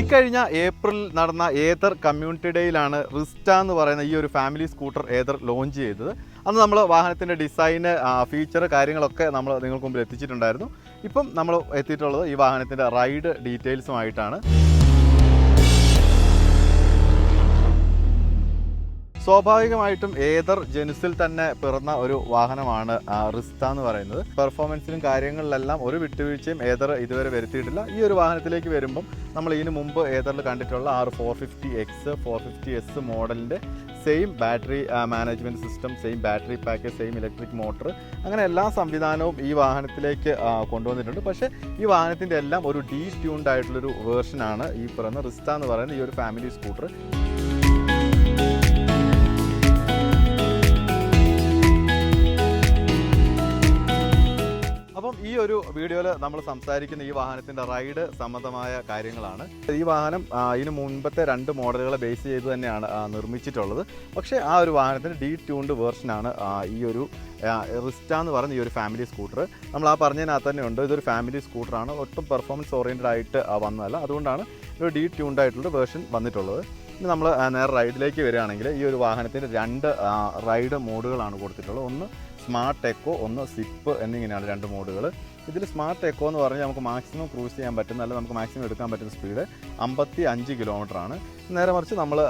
ഇക്കഴിഞ്ഞ ഏപ്രിൽ നടന്ന ഏതർ കമ്മ്യൂണിറ്റി ഡേയിലാണ് റിസ്റ്റ എന്ന് പറയുന്ന ഈ ഒരു ഫാമിലി സ്കൂട്ടർ ഏതർ ലോഞ്ച് ചെയ്തത്. അന്ന് നമ്മൾ വാഹനത്തിന്റെ ഡിസൈന് ഫീച്ചർ കാര്യങ്ങളൊക്കെ നമ്മൾ നിങ്ങൾക്ക് മുമ്പിൽ എത്തിച്ചിട്ടുണ്ടായിരുന്നു. ഇപ്പം നമ്മൾ എത്തിയിട്ടുള്ളത് ഈ വാഹനത്തിന്റെ റൈഡ് ഡീറ്റെയിൽസുമായിട്ടാണ്. സ്വാഭാവികമായിട്ടും ഏതർ ജനുസിൽ തന്നെ പിറന്ന ഒരു വാഹനമാണ് റിസ്ത എന്ന് പറയുന്നത്. പെർഫോമൻസിലും കാര്യങ്ങളിലെല്ലാം ഒരു വിട്ടുവീഴ്ചയും ഏതർ ഇതുവരെ വരുത്തിയിട്ടില്ല. ഈ ഒരു വാഹനത്തിലേക്ക് വരുമ്പം നമ്മൾ ഇതിനു മുമ്പ് ഏതറിൽ കണ്ടിട്ടുള്ള ആറ് four fifty X four fifty S മോഡലിന്റെ same battery management system same battery pack same electric motor അങ്ങനെ എല്ലാ സംവിധാനവും ഈ വാഹനത്തിലേക്ക് കൊണ്ടുവന്നിട്ടുണ്ട്. പക്ഷേ ഈ വാഹനത്തിന്റെ എല്ലാം ഒരു ഡീ ട്യൂൺഡ് ആയിട്ടുള്ളൊരു വേർഷനാണ് ഈ പറയുന്ന റിസ്ത എന്ന് പറയുന്ന ഈ ഒരു ഫാമിലി സ്കൂട്ടർ. ഒരു വീഡിയോയിൽ നമ്മൾ സംസാരിക്കുന്ന ഈ വാഹനത്തിന്റെ റൈഡ് സംബന്ധമായ കാര്യങ്ങളാണ്. ഈ വാഹനം ഇതിന് മുൻപത്തെ രണ്ട് മോഡലുകളെ ബേസ് ചെയ്ത് തന്നെയാണ് നിർമ്മിച്ചിട്ടുള്ളത്. പക്ഷേ ആ ഒരു വാഹനത്തിന്റെ ഡീ ട്യൂൺഡ് വേർഷനാണ് ഈ ഒരു റിസ്റ്റ എന്ന് പറയുന്ന ഈ ഒരു ഫാമിലി സ്കൂട്ടർ. നമ്മൾ ആ പറഞ്ഞതിനകത്ത് തന്നെ ഉണ്ട് ഇതൊരു ഫാമിലി സ്കൂട്ടറാണ്. ഒട്ടും പെർഫോമൻസ് ഓറിയന്റഡ് ആയിട്ട് വന്നതല്ല. അതുകൊണ്ടാണ് ഒരു ഡീ ട്യൂൺഡ് ആയിട്ടുള്ള വേർഷൻ വന്നിട്ടുള്ളത്. ഇനി നമ്മൾ നേരെ റൈഡിലേക്ക് വരികയാണെങ്കിൽ ഈ ഒരു വാഹനത്തിന്റെ രണ്ട് റൈഡ് മോഡുകളാണ് കൊടുത്തിട്ടുള്ളത്. ഒന്ന് സ്മാർട്ട് എക്കോ ഒന്ന് സിപ്പ് എന്നിങ്ങനെയാണ് രണ്ട് മോഡുകൾ ഇതിൽ സ്മാർട്ട് എക്കോ എന്ന് പറഞ്ഞാൽ നമുക്ക് മാക്സിമം ക്രൂസ് ചെയ്യാൻ പറ്റുന്ന അല്ലെങ്കിൽ നമുക്ക് മാക്സിമം എടുക്കാൻ പറ്റുന്ന സ്പീഡ് അമ്പത്തി അഞ്ച് കിലോമീറ്റർ ആണ്. നേരെ മറിച്ച് നമ്മൾ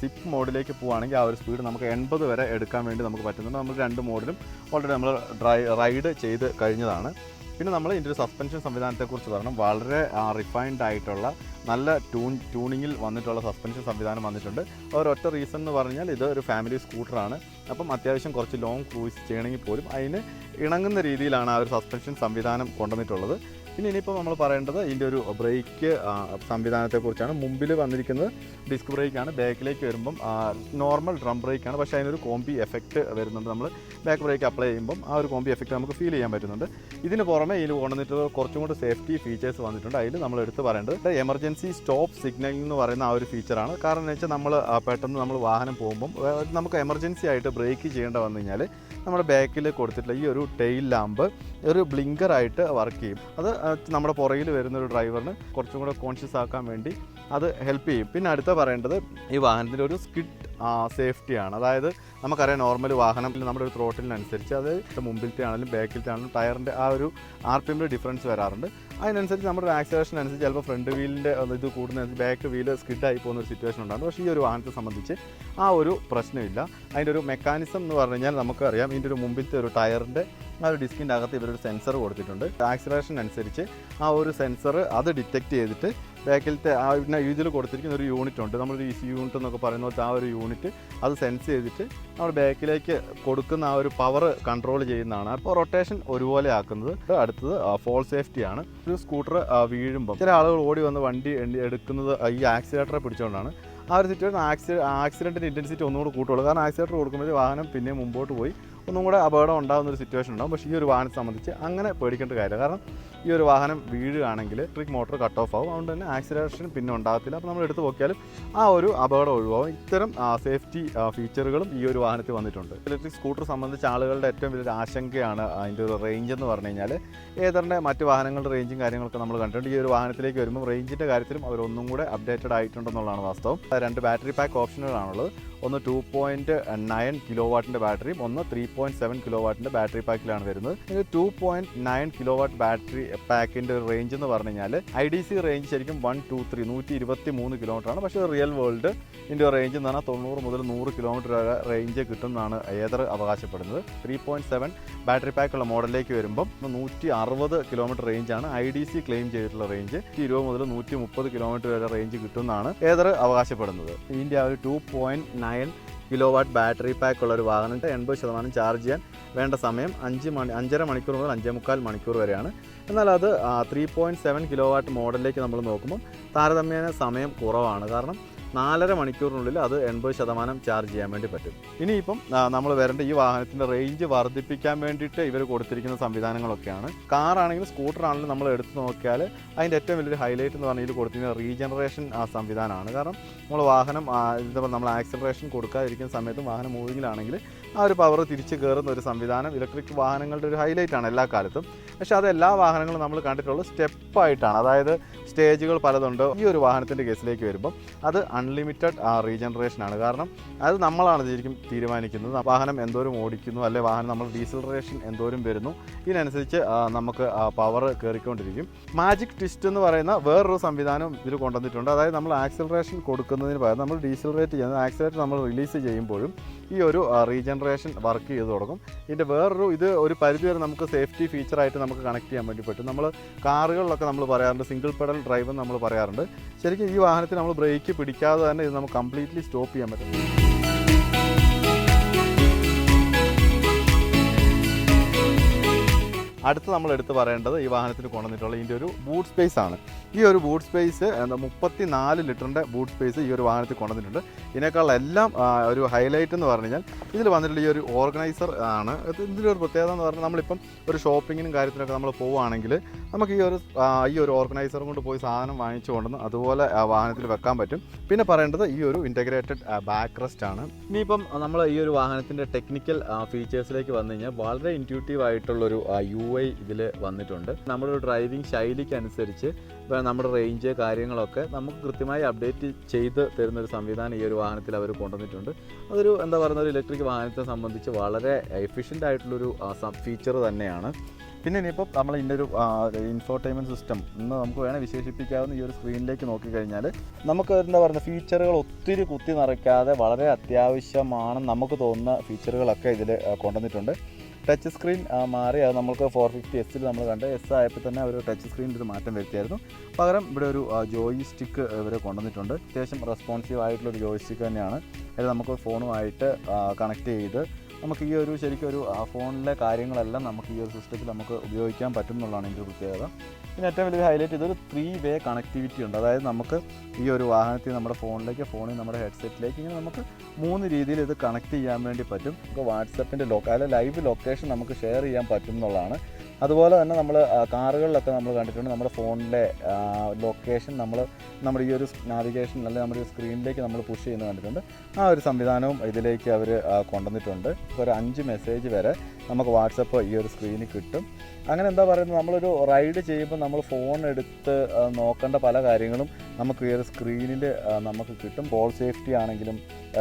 സിപ്പ് മോഡിലേക്ക് പോവുകയാണെങ്കിൽ ആ ഒരു സ്പീഡ് നമുക്ക് എൺപത് വരെ എടുക്കാൻ വേണ്ടി നമുക്ക് പറ്റുന്നുണ്ട്. നമ്മൾ രണ്ട് മോഡിലും ഓൾറെഡി നമ്മൾ ഡ്രൈ റൈഡ് ചെയ്ത് കഴിഞ്ഞതാണ്. പിന്നെ നമ്മൾ ഇതിന്റെ ഒരു സസ്പെൻഷൻ സംവിധാനത്തെക്കുറിച്ച് പറയണം വളരെ റിഫൈൻഡ് ആയിട്ടുള്ള നല്ല ട്യൂൺ ട്യൂണിങ്ങിൽ വന്നിട്ടുള്ള സസ്പെൻഷൻ സംവിധാനം വന്നിട്ടുണ്ട്. ഒരൊറ്റ റീസൺ എന്ന് പറഞ്ഞാൽ ഇത് ഒരു ഫാമിലി സ്കൂട്ടറാണ് അപ്പം അത്യാവശ്യം കുറച്ച് ലോങ് ക്രൂസ് ചെയ്യണമെങ്കിൽ പോലും അതിന് ഇണങ്ങുന്ന രീതിയിലാണ് ആ ഒരു സസ്പെൻഷൻ സംവിധാനം കൊണ്ടുവന്നിട്ടുള്ളത്. പിന്നെ ഇനിയിപ്പോൾ നമ്മൾ പറയേണ്ടത് ഇതിന്റെ ഒരു ബ്രേക്ക് സംവിധാനത്തെക്കുറിച്ചാണ്. മുമ്പിൽ വന്നിരിക്കുന്നത് ഡിസ്ക് ബ്രേക്കാണ് ബാക്കിലേക്ക് വരുമ്പം നോർമൽ ഡ്രം ബ്രേക്കാണ് പക്ഷേ അതിനൊരു കോമ്പി എഫക്റ്റ് വരുന്നുണ്ട് നമ്മൾ ബാക്ക് ബ്രേക്ക് അപ്ലൈ ചെയ്യുമ്പം ആ ഒരു കോമ്പി എഫക്റ്റ് നമുക്ക് ഫീൽ ചെയ്യാൻ പറ്റുന്നുണ്ട്. ഇതിന് പുറമെ ഇതിൽ കൊണ്ടുവന്നിട്ട് കുറച്ചും കൂടി സേഫ്റ്റി ഫീച്ചേഴ്സ് വന്നിട്ടുണ്ട്. അതിൽ നമ്മൾ എടുത്ത് പറയേണ്ടത് എമർജൻസി സ്റ്റോപ്പ് സിഗ്നൽ എന്ന് പറയുന്ന ആ ഒരു ഫീച്ചറാണ് കാരണം എന്ന് വെച്ചാൽ നമ്മൾ പെട്ടെന്ന് നമ്മൾ വാഹനം പോകുമ്പം നമുക്ക് എമർജൻസി ആയിട്ട് ബ്രേക്ക് ചെയ്യേണ്ട വന്നു കഴിഞ്ഞാൽ നമ്മുടെ ബാക്കിൽ കൊടുത്തിട്ടുള്ള ഈ ഒരു ടെയിൽ ലാമ്പ് ഒരു ബ്ലിങ്കറായിട്ട് വർക്ക് ചെയ്യും. അത് നമ്മുടെ പുറകിൽ വരുന്ന ഒരു ഡ്രൈവറിന് കുറച്ചും കൂടെ കോൺഷ്യസ് ആക്കാൻ വേണ്ടി അത് ഹെൽപ്പ് ചെയ്യും. പിന്നെ അടുത്ത പറയേണ്ടത് ഈ വാഹനത്തിന്റെ ഒരു സ്കിഡ് സേഫ്റ്റിയാണ് അതായത് നമുക്കറിയാം നോർമൽ വാഹനം നമ്മുടെ ഒരു ത്രോട്ടിലിനനുസരിച്ച് അത് മുമ്പിലത്തെ ആണെങ്കിലും ബാക്കിലത്തെ ആണെങ്കിലും ടയറിന്റെ ആ ഒരു ആർ പി എമ്മിൽ ഡിഫറൻസ് വരാറുണ്ട്. അതിനനുസരിച്ച് നമ്മുടെ ആക്സിലേഷൻ അനുസരിച്ച് ചിലപ്പോൾ ഫ്രണ്ട് വീലിന്റെ ഇത് കൂടുന്നതിന് ബാക്ക് വീൽ സ്കിഡായി പോകുന്ന ഒരു സിറ്റുവേഷൻ ഉണ്ടാകും. പക്ഷേ ഈ ഒരു വാഹനത്തെ സംബന്ധിച്ച് ആ ഒരു പ്രശ്നമില്ല. അതിന്റെ ഒരു മെക്കാനിസം എന്ന് പറഞ്ഞു കഴിഞ്ഞാൽ നമുക്കറിയാം ഇതിന്റെ ഒരു മുമ്പിലത്തെ ഒരു ടയറിന്റെ ആ ഒരു ഡിസ്കിന്റെ അകത്ത് ഇവരൊരു സെൻസർ കൊടുത്തിട്ടുണ്ട്. ആക്സിലേഷൻ അനുസരിച്ച് ആ ഒരു സെൻസർ അത് ഡിറ്റക്റ്റ് ചെയ്തിട്ട് ബാക്കിലത്തെ ആ പിന്നെ ഇതിൽ കൊടുത്തിരിക്കുന്ന ഒരു യൂണിറ്റ് ഉണ്ട്. നമ്മൾ ഇ സി യൂണിറ്റ് എന്നൊക്കെ പറയുന്ന ആ ഒരു യൂണിറ്റ് അത് സെൻസ് ചെയ്തിട്ട് നമ്മൾ ബാക്കിലേക്ക് കൊടുക്കുന്ന ആ ഒരു പവർ കൺട്രോൾ ചെയ്യുന്നതാണ്. അപ്പോൾ റൊട്ടേഷൻ ഒരുപോലെ ആക്കുന്നത്. അടുത്തത് ഫോൾ സേഫ്റ്റിയാണ് ഒരു സ്കൂട്ടർ വീഴുമ്പോൾ ചില ആളുകൾ ഓടി വന്ന് വണ്ടി എടുക്കുന്നത് ഈ ആക്സിലേറ്ററെ പിടിച്ചുകൊണ്ടാണ് ആ ഒരു സിറ്റുവേഷൻ ആക്സി ആക്സിഡന്റിന്റെ ഇന്റൻസിറ്റി ഒന്നുകൂടി കൂട്ടുള്ളൂ. കാരണം ആക്സിലേറ്റർ കൊടുക്കുമ്പോൾ വാഹനം പിന്നെ മുമ്പോട്ട് പോയി. ഒന്നും കൂടെ അപകടം ഉണ്ടാകുന്ന ഒരു സിറ്റുവേഷൻ ഉണ്ടാകും പക്ഷേ ഈ ഒരു വാഹനത്തെ സംബന്ധിച്ച് അങ്ങനെ പേടിക്കേണ്ട കാര്യമില്ല. കാരണം ഈ ഒരു വാഹനം വീഴുകയാണെങ്കിൽ ട്രിക്ക് മോട്ടോർ കട്ട് ഓഫ് ആവും. അതുകൊണ്ട് തന്നെ ആക്സിലേഷൻ പിന്നെ ഉണ്ടാകത്തില്ല. അപ്പോൾ നമ്മൾ എടുത്തു നോക്കിയാലും ആ ഒരു അപകടം ഒഴിവാകും ഇത്തരം സേഫ്റ്റി ഫീച്ചറുകളും ഈ ഒരു വാഹനത്തിൽ വന്നിട്ടുണ്ട്. ഇലക്ട്രിക് സ്കൂട്ടർ സംബന്ധിച്ച് ആളുകളുടെ ഏറ്റവും വലിയൊരു ആശങ്കയാണ് അതിന്റെ ഒരു റേഞ്ച് എന്ന് പറഞ്ഞു കഴിഞ്ഞാൽ. ഏതറിന്റെ മറ്റ് വാഹനങ്ങളുടെ റേഞ്ചും കാര്യങ്ങളൊക്കെ നമ്മൾ കണ്ടിട്ടുണ്ട്. ഈ ഒരു വാഹനത്തിലേക്ക് വരുമ്പോൾ റേഞ്ചിന്റെ കാര്യത്തിലും അവരൊന്നും കൂടെ അപ്ഡേറ്റഡ് ആയിട്ടുണ്ടെന്നുള്ളതാണ് വാസ്തവം. രണ്ട് ബാറ്ററി പാക്ക് ഓപ്ഷനുകളാണുള്ളത് ഒന്ന് ടു പോയിന്റ് നയൻ കിലോ വാട്ടിന്റെ ബാറ്ററിയും ഒന്ന് ത്രീ പോയിന്റ് സെവൻ കിലോ വാട്ടിന്റെ ബാറ്ററി പാക്കിലാണ് വരുന്നത്. Two point nine kilowatt battery പാക്കിന്റെ range എന്ന് പറഞ്ഞു കഴിഞ്ഞാൽ ഐ ഡി സി റേഞ്ച് ശരിക്കും വൺ ടു ത്രീ നൂറ്റി ഇരുപത്തി മൂന്ന് കിലോമീറ്റർ ആണ്. പക്ഷേ റിയൽ വേൾഡ് ഇതിന്റെ റേഞ്ച് എന്ന് പറഞ്ഞാൽ തൊണ്ണൂറ് മുതൽ നൂറ് കിലോമീറ്റർ വരെ റേഞ്ച് കിട്ടുമെന്നാണ് ഏതർ അവകാശപ്പെടുന്നത്. ത്രീ പോയിന്റ് സെവൻ ബാറ്ററി പാക്കുള്ള മോഡലിലേക്ക് വരുമ്പോൾ നൂറ്റി അറുപത് കിലോമീറ്റർ റേഞ്ചാണ് ഐ ഡി സി ക്ലെയിം ചെയ്തിട്ടുള്ള റേഞ്ച് ഇരുപത് മുതൽ നൂറ്റി മുപ്പത് കിലോമീറ്റർ വരെ റേഞ്ച് കിട്ടുമെന്നാണ് ഏതർ അവകാശപ്പെടുന്നത്. ഇതിന്റെ ആ ഒരു two point nine kilowatt battery pack ഉള്ള ഒരു വാഹനത്തെ എൺപത് ശതമാനം ചാർജ് ചെയ്യാൻ വേണ്ട സമയം അഞ്ച് മണി അഞ്ചര മണിക്കൂർ മുതൽ അഞ്ചേ മുക്കാൽ മണിക്കൂർ വരെയാണ്. എന്നാൽ അത് three point seven kilowatt മോഡലിലേക്ക് നമ്മൾ നോക്കുമ്പോൾ താരതമ്യേന സമയം കുറവാണ്. കാരണം നാലര മണിക്കൂറിനുള്ളിൽ അത് എൺപത് ശതമാനം ചാർജ് ചെയ്യാൻ വേണ്ടി പറ്റും. ഇനിയിപ്പം നമ്മൾ വരേണ്ട ഈ വാഹനത്തിന്റെ റേഞ്ച് വർദ്ധിപ്പിക്കാൻ വേണ്ടിയിട്ട് ഇവർ കൊടുത്തിരിക്കുന്ന സംവിധാനങ്ങളൊക്കെയാണ്. കാറാണെങ്കിലും സ്കൂട്ടറാണെങ്കിലും നമ്മൾ എടുത്തു നോക്കിയാൽ അതിന്റെ ഏറ്റവും വലിയൊരു ഹൈലൈറ്റ് എന്ന് പറഞ്ഞാൽ കൊടുത്തിരിക്കുന്ന റീജനറേഷൻ ആ സംവിധാനമാണ്. കാരണം നമ്മൾ വാഹനം ഇതിപ്പോൾ നമ്മൾ ആക്സിലറേഷൻ കൊടുക്കാതിരിക്കുന്ന സമയത്തും വാഹനം മൂവിങ്ങിലാണെങ്കിൽ ആ ഒരു പവർ തിരിച്ച് കയറുന്ന ഒരു സംവിധാനം ഇലക്ട്രിക് വാഹനങ്ങളുടെ ഒരു ഹൈലൈറ്റ് ആണ് എല്ലാ കാലത്തും. പക്ഷേ അത് എല്ലാ വാഹനങ്ങളും നമ്മൾ കണ്ടിട്ടുള്ളത് സ്റ്റെപ്പായിട്ടാണ് അതായത് സ്റ്റേജുകൾ പലതുണ്ട്. ഈ ഒരു വാഹനത്തിന്റെ കേസിലേക്ക് വരുമ്പോൾ അത് അൺലിമിറ്റഡ് റീജനറേഷൻ ആണ്. കാരണം അത് നമ്മളാണ് ശരിക്കും തീരുമാനിക്കുന്നത്. വാഹനം എന്തോരം ഓടിക്കുന്നു അല്ലെ വാഹനം നമ്മൾ ഡീസലറേഷൻ എന്തോരം വരുന്നു ഇതിനനുസരിച്ച് നമുക്ക് പവർ കയറിക്കൊണ്ടിരിക്കും മാജിക് ട്വിസ്റ്റ് എന്ന് പറയുന്ന വേറൊരു സംവിധാനം ഇതിൽ കൊണ്ടുവന്നിട്ടുണ്ട്. അതായത് നമ്മൾ ആക്സിലറേഷൻ കൊടുക്കുന്നതിന് പകരം നമ്മൾ ഡീസലറേറ്റ് ചെയ്യുന്നത്. ആക്സിലറേറ്റ് നമ്മൾ റിലീസ് ചെയ്യുമ്പോഴും ഈ ഒരു റീജനറേഷൻ വർക്ക് ചെയ്ത് തുടങ്ങും. ഇതിന്റെ വേറൊരു ഇത് ഒരു പരിധിവരെ നമുക്ക് സേഫ്റ്റി ഫീച്ചറായിട്ട് നമുക്ക് കണക്ട് ചെയ്യാൻ വേണ്ടി പറ്റും. നമ്മൾ കാറുകളിലൊക്കെ നമ്മൾ പറയാറുണ്ട് സിംഗിൾ പെഡൽ ഡ്രൈവ് നമ്മൾ പറയാറുണ്ട്. ശരിക്കും ഈ വാഹനത്തിൽ നമ്മൾ ബ്രേക്ക് പിടിക്കാതെ തന്നെ ഇത് നമുക്ക് കംപ്ലീറ്റ്ലി സ്റ്റോപ്പ് ചെയ്യാൻ പറ്റും. അടുത്ത് നമ്മൾ എടുത്ത് പറയേണ്ടത് ഈ വാഹനത്തിന് കൊണ്ടുവന്നിട്ടുള്ള ഇതിന്റെ ഒരു ബൂട്ട് സ്പേസ് ആണ്. ഈ ഒരു ബൂട്ട് സ്പേസ് എന്താ മുപ്പത്തി നാല് ലിറ്ററിന്റെ ബൂട്ട് സ്പേസ് ഈ ഒരു വാഹനത്തിൽ കൊണ്ടുവന്നിട്ടുണ്ട്. ഇതിനേക്കാൾ എല്ലാം ഒരു ഹൈലൈറ്റ് എന്ന് പറഞ്ഞു കഴിഞ്ഞാൽ ഇതിൽ വന്നിട്ടുള്ള ഈ ഒരു ഓർഗനൈസർ ആണ്. ഇത് ഇതിന്റെ ഒരു പ്രത്യേകത എന്ന് പറഞ്ഞാൽ നമ്മളിപ്പം ഒരു ഷോപ്പിങ്ങിനും കാര്യത്തിനൊക്കെ നമ്മൾ പോവുകയാണെങ്കിൽ നമുക്ക് ഈ ഒരു ഈ ഒരു ഓർഗനൈസർ കൊണ്ട് പോയി സാധനം വാങ്ങിച്ചു കൊണ്ടുവന്ന് അതുപോലെ വാഹനത്തിൽ വെക്കാൻ പറ്റും. പിന്നെ പറയേണ്ടത് ഈ ഒരു ഇന്റഗ്രേറ്റഡ് ബാക്ക് റെസ്റ്റ് ആണ്. ഇനിയിപ്പം നമ്മൾ ഈ ഒരു വാഹനത്തിന്റെ ടെക്നിക്കൽ ഫീച്ചേഴ്സിലേക്ക് വന്നു കഴിഞ്ഞാൽ വളരെ ഇന്റ്യൂട്ടീവ് ആയിട്ടുള്ളൊരു യു ഐ ഇതിൽ വന്നിട്ടുണ്ട്. നമ്മുടെ ഡ്രൈവിംഗ് ശൈലിക്ക് അനുസരിച്ച് നമ്മുടെ റേഞ്ച് കാര്യങ്ങളൊക്കെ നമുക്ക് കൃത്യമായി അപ്ഡേറ്റ് ചെയ്ത് തരുന്ന ഒരു സംവിധാനം ഈ ഒരു വാഹനത്തിൽ അവർ കൊണ്ടുവന്നിട്ടുണ്ട്. അതൊരു എന്താ പറയുന്ന ഒരു ഇലക്ട്രിക് വാഹനത്തെ സംബന്ധിച്ച് വളരെ എഫിഷ്യന്റ് ആയിട്ടുള്ളൊരു ഫീച്ചർ തന്നെയാണ്. പിന്നെ ഇനിയിപ്പോൾ നമ്മൾ ഒരു ഇൻഫോർടൈൻമെന്റ് സിസ്റ്റം എന്ന് നമുക്ക് വേണേൽ വിശേഷിപ്പിക്കാവുന്ന ഈ ഒരു സ്ക്രീനിലേക്ക് നോക്കിക്കഴിഞ്ഞാൽ നമുക്ക് എന്താ പറയുക ഫീച്ചറുകൾ ഒത്തിരി കുത്തി നിറയ്ക്കാതെ വളരെ അത്യാവശ്യമാണ് നമുക്ക് തോന്നുന്ന ഫീച്ചറുകളൊക്കെ ഇതിൽ കൊണ്ടുവന്നിട്ടുണ്ട്. ടച്ച് സ്ക്രീൻ മാറി. അത് നമുക്ക് ഫോർ ഫിഫ്റ്റി എസ്സിൽ നമ്മൾ കണ്ട് എസ് ആയപ്പോൾ തന്നെ അവർ ടച്ച് സ്ക്രീനിൽ ഒരു മാറ്റം വരുത്തിയായിരുന്നു. പകരം ഇവിടെ ഒരു ജോയി സ്റ്റിക്ക് ഇവർ കൊണ്ടുവന്നിട്ടുണ്ട്. അത്യാവശ്യം റെസ്പോൺസീവ് ആയിട്ടുള്ള ഒരു ജോയി സ്റ്റിക്ക് തന്നെയാണ്. അതിൽ നമുക്ക് ഫോണുമായിട്ട് കണക്ട് ചെയ്ത് നമുക്ക് ഈ ഒരു ശരിക്കും ഒരു ഫോണിലെ കാര്യങ്ങളെല്ലാം നമുക്ക് ഈ ഒരു സിസ്റ്റത്തിൽ നമുക്ക് ഉപയോഗിക്കാൻ പറ്റും എന്നുള്ളതാണ് ഇതിന്റെ പ്രത്യേകത. പിന്നെ ഏറ്റവും വലിയ ഹൈലൈറ്റ് ഇതൊരു ത്രീ വേ കണക്ടിവിറ്റി ഉണ്ട്. അതായത് നമുക്ക് ഈ ഒരു വാഹനത്തിൽ നമ്മുടെ ഫോണിലേക്ക് ഫോണിൽ നമ്മുടെ ഹെഡ്സെറ്റിലേക്ക് ഇങ്ങനെ നമുക്ക് മൂന്ന് രീതിയിൽ ഇത് കണക്ട് ചെയ്യാൻ വേണ്ടി പറ്റും. നമുക്ക് വാട്സപ്പിന്റെ ലൊക്ക ലൈവ് ലൊക്കേഷൻ നമുക്ക് ഷെയർ ചെയ്യാൻ പറ്റും എന്നുള്ളതാണ് അതുപോലെ തന്നെ നമ്മൾ കാറുകളിലൊക്കെ നമ്മൾ കണ്ടിട്ടുണ്ട് നമ്മുടെ ഫോണിലെ ലൊക്കേഷൻ നമ്മൾ നമ്മുടെ ഈ ഒരു നാവിഗേഷൻ അല്ലെങ്കിൽ നമ്മുടെ ഈ സ്ക്രീനിലേക്ക് നമ്മൾ പുഷ് ചെയ്യുന്നത് കണ്ടിട്ടുണ്ട്. ആ ഒരു സംവിധാനവും ഇതിലേക്ക് അവർ കൊണ്ടുവന്നിട്ടുണ്ട്. ഒരു അഞ്ച് മെസ്സേജ് വരെ നമുക്ക് വാട്സപ്പ് ഈ ഒരു സ്ക്രീനിൽ കിട്ടും. അങ്ങനെ എന്താ പറയുന്നത്? നമ്മളൊരു റൈഡ് ചെയ്യുമ്പോൾ നമ്മൾ ഫോൺ എടുത്ത് നോക്കേണ്ട പല കാര്യങ്ങളും നമുക്ക് ഈ ഒരു സ്ക്രീനിൽ നമുക്ക് കിട്ടും. ബോൾ സേഫ്റ്റി ആണെങ്കിലും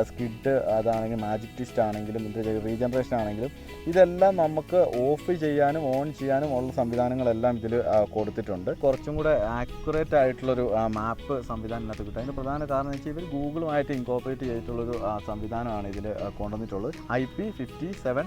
സ്കിഡ് അതാണെങ്കിലും മാജിക് ട്വിസ്റ്റ് ആണെങ്കിലും റീജനറേഷൻ ആണെങ്കിലും ഇതെല്ലാം നമുക്ക് ഓഫ് ചെയ്യാനും ഓൺ ചെയ്യാനും ഉള്ള സംവിധാനങ്ങളെല്ലാം ഇതിൽ കൊടുത്തിട്ടുണ്ട്. കുറച്ചും കൂടെ ആക്യുറേറ്റ് ആയിട്ടുള്ളൊരു മാപ്പ് സംവിധാനം ഇതിനകത്ത് കിട്ടും. അതിന് പ്രധാന കാരണം എന്ന് വെച്ചാൽ ഇവർ ഗൂഗിളുമായിട്ട് ഇൻകോപ്പറേറ്റ് ചെയ്തിട്ടുള്ളൊരു സംവിധാനമാണ് ഇതിൽ കൊണ്ടുവന്നിട്ടുള്ളത്. I P fifty seven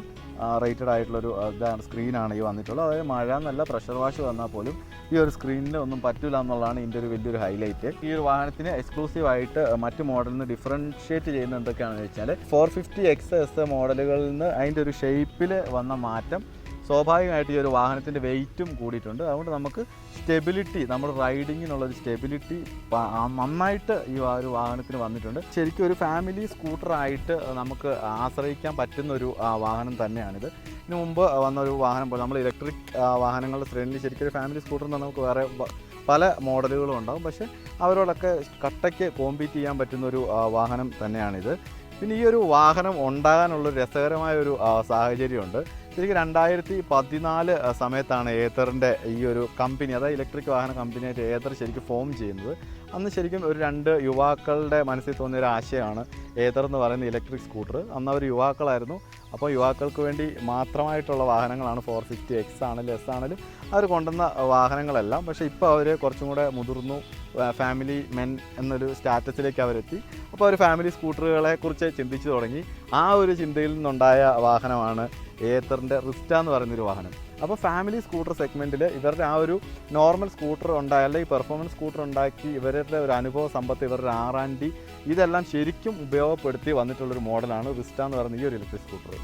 rated ആയിട്ടുള്ളൊരു ഇതാണ് സ്ക്രീനാണ് ഈ വന്നിട്ടുള്ളത്. അതായത് മഴ എന്നല്ല പ്രഷർ വാഷ് വന്നാൽ പോലും ഈ ഒരു സ്ക്രീനിൽ ഒന്നും പറ്റില്ല എന്നുള്ളതാണ് ഇതിന്റെ ഒരു വലിയൊരു ഹൈലൈറ്റ്. ഈ ഒരു വാഹനത്തിന് എക്സ്ക്ലൂസീവായിട്ട് മറ്റ് മോഡലിൽ നിന്ന് ഡിഫറൻഷിയേറ്റ് ചെയ്യുന്ന എന്തൊക്കെയാണെന്ന് വെച്ചാൽ ഫോർ ഫിഫ്റ്റി എക്സ് എസ് മോഡലുകളിൽ നിന്ന് അതിന്റെ ഒരു ഷേപ്പിൽ വന്ന മാറ്റം സ്വാഭാവികമായിട്ട് ഈ ഒരു വാഹനത്തിന്റെ വെയിറ്റും കൂടിയിട്ടുണ്ട്. അതുകൊണ്ട് നമുക്ക് സ്റ്റെബിലിറ്റി നമ്മുടെ റൈഡിങ്ങിനുള്ളൊരു സ്റ്റെബിലിറ്റി നന്നായിട്ട് ഈ ഒരു വാഹനത്തിന് വന്നിട്ടുണ്ട്. ശരിക്കും ഒരു ഫാമിലി സ്കൂട്ടറായിട്ട് നമുക്ക് ആശ്രയിക്കാൻ പറ്റുന്ന ഒരു വാഹനം തന്നെയാണിത്. ഇതിനു മുമ്പ് വന്ന ഒരു വാഹനം പോലെ നമ്മൾ ഇലക്ട്രിക് വാഹനങ്ങളുടെ ശ്രേണിയിൽ ശരിക്കും ഒരു ഫാമിലി സ്കൂട്ടർ എന്ന് നമുക്ക് വേറെ പല മോഡലുകളും ഉണ്ടാകും പക്ഷേ അവരോടൊക്കെ കട്ടയ്ക്ക് കോമ്പീറ്റ് ചെയ്യാൻ പറ്റുന്ന ഒരു വാഹനം തന്നെയാണിത്. പിന്നെ ഈ ഒരു വാഹനം ഉണ്ടാകാനുള്ള രസകരമായ ഒരു സാഹചര്യമുണ്ട്. ശരിക്കും രണ്ടായിരത്തി പതിനാല് സമയത്താണ് ഏത്തറിന്റെ ഈ ഒരു കമ്പനി അതായത് ഇലക്ട്രിക് വാഹന കമ്പനിയായിട്ട് ഏത്തർ ശരിക്കും ഫോം ചെയ്യുന്നത്. അന്ന് ശരിക്കും ഒരു രണ്ട് യുവാക്കളുടെ മനസ്സിൽ തോന്നിയ ഒരു ആശയമാണ് ഏതർ എന്ന് പറയുന്ന ഇലക്ട്രിക് സ്കൂട്ടർ അന്ന് അവർ യുവാക്കളായിരുന്നു. അപ്പോൾ യുവാക്കൾക്ക് വേണ്ടി മാത്രമായിട്ടുള്ള വാഹനങ്ങളാണ് ഫോർ ഫിഫ്റ്റി എക്സ് ആണെങ്കിലും എസ് ആണെങ്കിലും അവർ കൊണ്ടുവന്ന വാഹനങ്ങളെല്ലാം. പക്ഷേ ഇപ്പോൾ അവർ കുറച്ചും കൂടെ മുതിർന്നു. ഫാമിലി മെൻ എന്നൊരു സ്റ്റാറ്റസിലേക്ക് അവരെത്തി. അപ്പോൾ അവർ ഫാമിലി സ്കൂട്ടറുകളെ കുറിച്ച് ചിന്തിച്ചു തുടങ്ങി. ആ ഒരു ചിന്തയിൽ നിന്നുണ്ടായ വാഹനമാണ് ഏത്തറിന്റെ റിസ്റ്റ എന്ന് പറയുന്നൊരു വാഹനം. അപ്പോൾ ഫാമിലി സ്കൂട്ടർ സെഗ്മെന്റിൽ ഇവരുടെ ആ ഒരു നോർമൽ സ്കൂട്ടർ ഉണ്ടായ അല്ലെങ്കിൽ പെർഫോമൻസ് സ്കൂട്ടർ ഉണ്ടാക്കി ഇവരുടെ ഒരു അനുഭവ സമ്പത്ത് ഇവരുടെ ആറാൻഡി ഇതെല്ലാം ശരിക്കും ഉപയോഗപ്പെടുത്തി വന്നിട്ടുള്ളൊരു മോഡലാണ് റിസ്റ്റ എന്ന് പറയുന്ന ഈ ഒരു ഇലക്ട്രിക് സ്കൂട്ടർ.